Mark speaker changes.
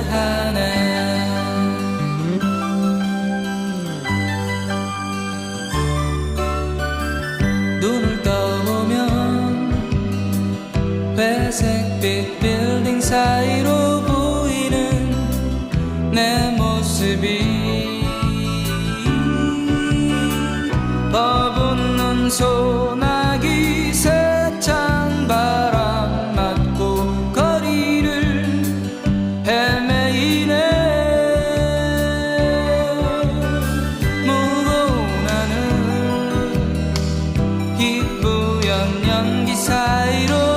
Speaker 1: 하네 눈을 떠보면 회색빛 빌딩 사이로 보이는 내 모습이 버붙는 소나 무거운 하늘 흰 무연 연기 사이로